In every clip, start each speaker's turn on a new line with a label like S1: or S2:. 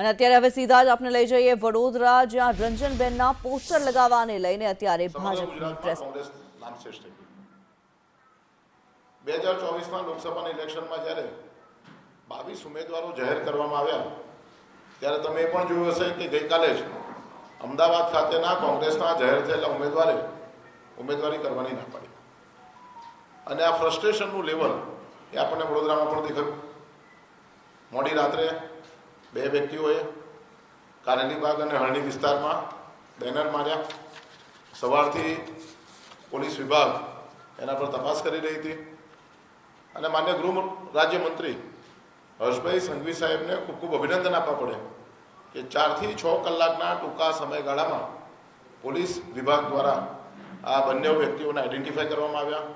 S1: અને અત્યારે હવે સીધા જ આપણે લઈ જઈએ વડોદરા જ્યાં રંજનબેનના પોસ્ટર લગાવવાને લઈને અત્યારે ભાજપની પ્રેસ
S2: બે હજાર ચોવીસના લોકસભાના ઇલેક્શનમાં જ્યારે બાવીસ ઉમેદવારો જાહેર કરવામાં આવ્યા ત્યારે તમે એ પણ જોયું હશે કે ગઈકાલે જ અમદાવાદ ખાતેના કોંગ્રેસના જાહેર થયેલા ઉમેદવારે ઉમેદવારી કરવાની ના પાડી. અને આ ફ્રસ્ટ્રેશનનું લેવલ એ આપણને વડોદરામાં પણ દેખાયું. મોડી રાત્રે બે વ્યક્તિઓએ કારેલીબાગ અને હરણી વિસ્તારમાં બેનર માર્યા. સવારથી પોલીસ વિભાગ એના પર તપાસ કરી રહી હતી. અને માન્ય ગૃહ રાજ્યમંત્રી હર્ષભાઈ સંઘવી સાહેબને ખૂબ ખૂબ અભિનંદન આપવા પડે કે ચારથી છ કલાકના ટૂંકા સમયગાળામાં પોલીસ વિભાગ દ્વારા આ બંને વ્યક્તિઓને આઈડેન્ટિફાય કરવામાં આવ્યા.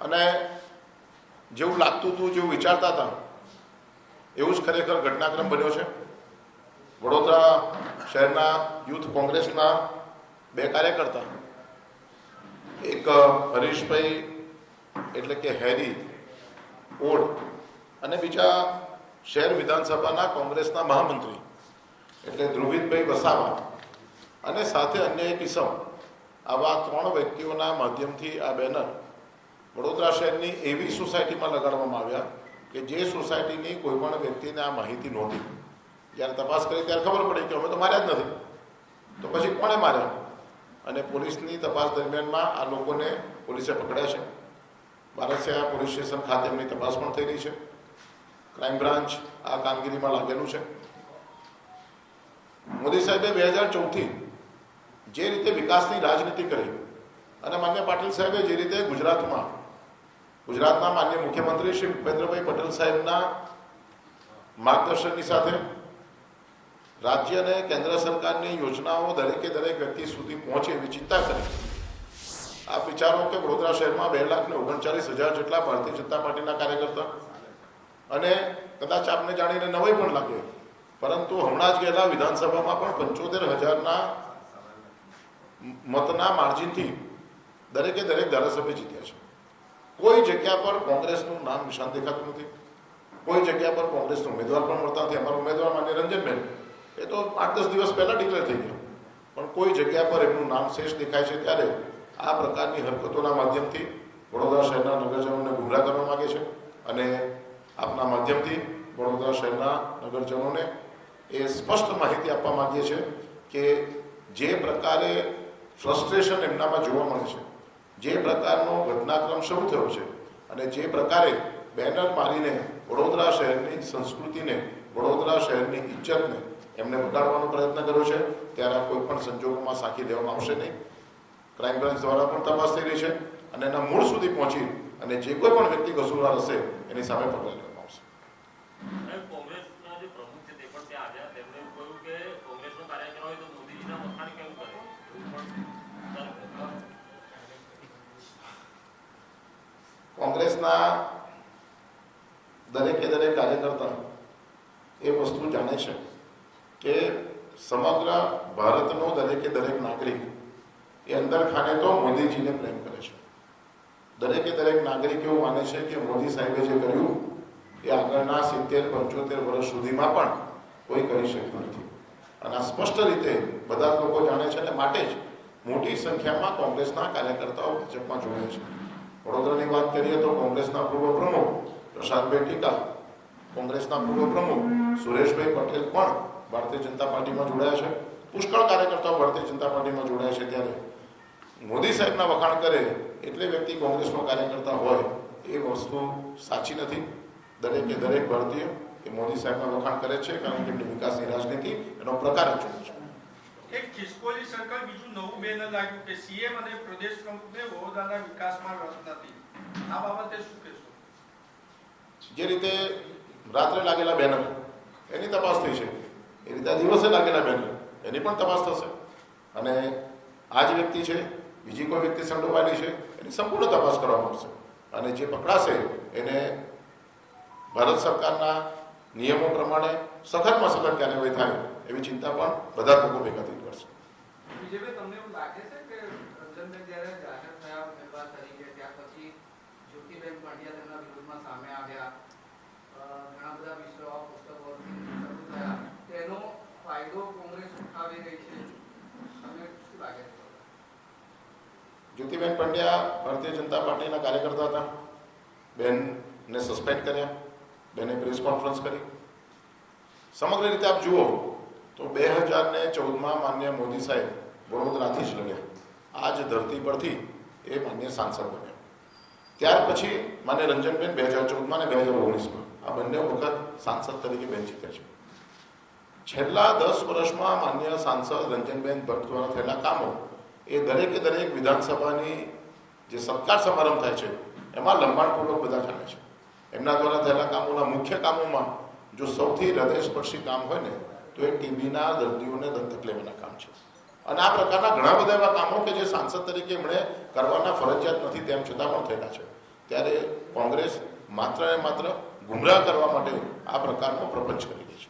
S2: અને જેવું લાગતું હતું, જેવું વિચારતા હતા એવું જ ખરેખર ઘટનાક્રમ બન્યો છે. વડોદરા શહેરના યુથ કોંગ્રેસના બે કાર્યકર્તા, એક હરીશભાઈ એટલે કે હેરી ઓડ અને બીજા શહેર વિધાનસભાના કોંગ્રેસના મહામંત્રી એટલે ધ્રુવિતભાઈ વસાવા અને સાથે અન્ય એક ઇસમ આવા ત્રણ વ્યક્તિઓના માધ્યમથી આ બેનર વડોદરા શહેરની એવી સોસાયટીમાં લગાડવામાં આવ્યા કે જે સોસાયટીની કોઈ પણ વ્યક્તિને આ માહિતી નહોતી, જ્યારે તપાસ કરી ત્યારે ખબર પડી કે અમે તો માર્યા જ નથી. તો પછી કોણે માર્યા? અને પોલીસની તપાસ દરમિયાનમાં આ લોકોને પોલીસે પકડ્યા છે. બારસિયા પોલીસ સ્ટેશન ખાતે એમની તપાસ પણ થઈ રહી છે. ક્રાઇમ બ્રાન્ચ આ કામગીરીમાં લાગેલું છે. મોદી સાહેબે બે હજાર ચૌદથી જે રીતે વિકાસની રાજનીતિ કરી, અને માન્ય પાટીલ સાહેબે જે રીતે ગુજરાતમાં ગુજરાતના માન્ય મુખ્યમંત્રી શ્રી ભૂપેન્દ્રભાઈ પટેલ સાહેબના માર્ગદર્શનની સાથે રાજ્ય અને કેન્દ્ર સરકારની યોજનાઓ દરેકે દરેક વ્યક્તિ સુધી પહોંચે એવી ચિંતા કરી આપ વિચારો કે વડોદરા શહેરમાં બે લાખ ને ઓગણચાલીસ હજાર જેટલા ભારતીય જનતા પાર્ટીના કાર્યકર્તા અને કદાચ આપને જાણીને નવાઈ પણ લાગે, પરંતુ હમણાં જ ગયેલા વિધાનસભામાં પણ પંચોતેર હજારના મતના માર્જિનથી દરેકે દરેક ધારાસભ્ય જીત્યા છે. કોઈ જગ્યા પર કોંગ્રેસનું નામ નિશાન દેખાતું નથી. કોઈ જગ્યા પર કોંગ્રેસનો ઉમેદવાર પણ મળતા નથી. અમારો ઉમેદવાર માન્ય રંજનબેન એ તો આઠ દસ દિવસ પહેલાં ડિક્લેર થઈ ગયો. પણ કોઈ જગ્યા પર એમનું નામ શેષ દેખાય છે ત્યારે આ પ્રકારની હરકતોના માધ્યમથી વડોદરા શહેરના નગરજનોને ગુમરાહ કરવા માગે છે અને આપના માધ્યમથી વડોદરા શહેરના નગરજનોને એ સ્પષ્ટ માહિતી આપવા માગીએ છીએ કે જે પ્રકારે ફ્રસ્ટ્રેશન એમનામાં જોવા મળે છે. જે પ્રકારનો ઘટનાક્રમ શરૂ થયો છે અને જે પ્રકારે બેનર મારીને વડોદરા શહેરની સંસ્કૃતિને, વડોદરા શહેરની ઇજ્જતને એમને બગાડવાનો પ્રયત્ન કર્યો છે. ત્યારે આ કોઈ પણ સંજોગોમાં સાંખી દેવામાં આવશે નહીં. ક્રાઇમ બ્રાન્ચ દ્વારા પણ તપાસ થઈ રહી છે અને એના મૂળ સુધી પહોંચી અને જે કોઈ પણ વ્યક્તિ કસૂરવાર હશે એની સામે પગલાં લેવામાં
S3: કોંગ્રેસના
S2: દરેકે દરેક કાર્યકર્તા એ વસ્તુ જાણે છે કે સમગ્ર ભારતનો દરેકે દરેક નાગરિક એ અંદર ખાને તો મોદીજીને પ્રેમ કરે છે. દરેકે દરેક નાગરિક એવું માને છે કે મોદી સાહેબે જે કર્યું એ આગળના સિત્તેર, પંચોતેર વર્ષ સુધીમાં પણ કોઈ કરી શક્યું નથી. અને આ સ્પષ્ટ રીતે બધા લોકો જાણે છે અને માટે જ મોટી સંખ્યામાં કોંગ્રેસના કાર્યકર્તાઓ ભાજપમાં જોડાય છે. વડોદરાની વાત કરીએ તો કોંગ્રેસના પૂર્વ પ્રમુખ પ્રશાંતભાઈ ટીકા કોંગ્રેસના પૂર્વ પ્રમુખ સુરેશભાઈ પટેલ પણ ભારતીય જનતા પાર્ટીમાં જોડાયા છે. પુષ્કળ કાર્યકર્તાઓ ભારતીય જનતા પાર્ટીમાં જોડાયા છે ત્યારે. મોદી સાહેબના વખાણ કરે એટલે વ્યક્તિ કોંગ્રેસનો કાર્યકર્તા હોય, એ વસ્તુ સાચી નથી. દરેકે દરેક ભારતીય એ મોદી સાહેબના વખાણ કરે છે, કારણ કે વિકાસની રાજનીતિ એનો પ્રકાર જ છે.
S4: એક ખિસકોલી સરકાર, બીજું લાગ્યું કે સીએમ અને પ્રદેશ પ્રમુખને વડોદરાના વિકાસમાં રસ નથી. આ બાબતે શું કહેશો?
S2: જે રીતે રાત્રે લાગેલા બેનર, એની તપાસ થઈ છે એ રીતે દિવસે લાગેલા બેનર, એની પણ તપાસ થશે. અને આ જ વ્યક્તિ છે, બીજી કોઈ વ્યક્તિ સંડોવાયેલી છે, એની સંપૂર્ણ તપાસ કરવામાં આવશે અને જે પકડાશે, એને ભારત સરકારના નિયમો પ્રમાણે સખતમાં સખત કાર્યવાહી થાય એવી ચિંતા પણ બધા લોકો ભેગા થઈ કરશે.
S5: બીજેપી તમને એવું લાગે છે કે રંજનબેન જ્યારે જાહેર થયા ઉમેદવાર તરીકે ત્યાર પછી જ્યોતિબેન પંડ્યા તેમના વિરોધમાં સામે આવ્યા ઘણા બધા વિષયો પુસ્તકો શરૂ થયા તેનો ફાયદો કોંગ્રેસ ઉઠાવી રહી છે. તમને શું લાગે છે?
S2: જ્યોતિબેન પંડ્યા ભારતીય જનતા પાર્ટીના કાર્યકર્તા હતા. બેનને સસ્પેન્ડ કર્યા, બેને પ્રેસ કોન્ફરન્સ કરી. સમગ્ર રીતે આપ જુઓ તો બે હજાર ને ચૌદમાં માન્ય મોદી સાહેબ વડોદરાથી જ લડ્યા. આ જ ધરતી પરથી એ માન્ય સાંસદ બન્યા. ત્યાર પછી માન્ય રંજનબેન બે હજાર ચૌદમાં અને બે હજાર ઓગણીસમાં. આ બંને વખત સાંસદ તરીકે બેન જીત્યા છે. છેલ્લા દસ વર્ષમાં માન્ય સાંસદ રંજનબેન ભટ્ટ દ્વારા થયેલા કામો એ દરેકે દરેક વિધાનસભાની જે સત્કાર સમારંભ થાય છે, એમાં લંબાણપૂર્વક બધા ચાલે છે. એમના દ્વારા થયેલા કામોના મુખ્ય કામોમાં જો સૌથી હૃદયસ્પર્શી કામ હોય ને, તો એ ટીબીના દર્દીઓને દત્તક લેવાના કામ છે. અને આ પ્રકારના ઘણા બધા એવા કામો કે જે સાંસદ તરીકે એમણે કરવાના ફરજિયાત નથી, તેમ છતાં પણ થયેલા છે. ત્યારે કોંગ્રેસ માત્ર ને માત્ર ગુમરાહ કરવા માટે આ પ્રકારનો પ્રપંચ કરી રહી છે.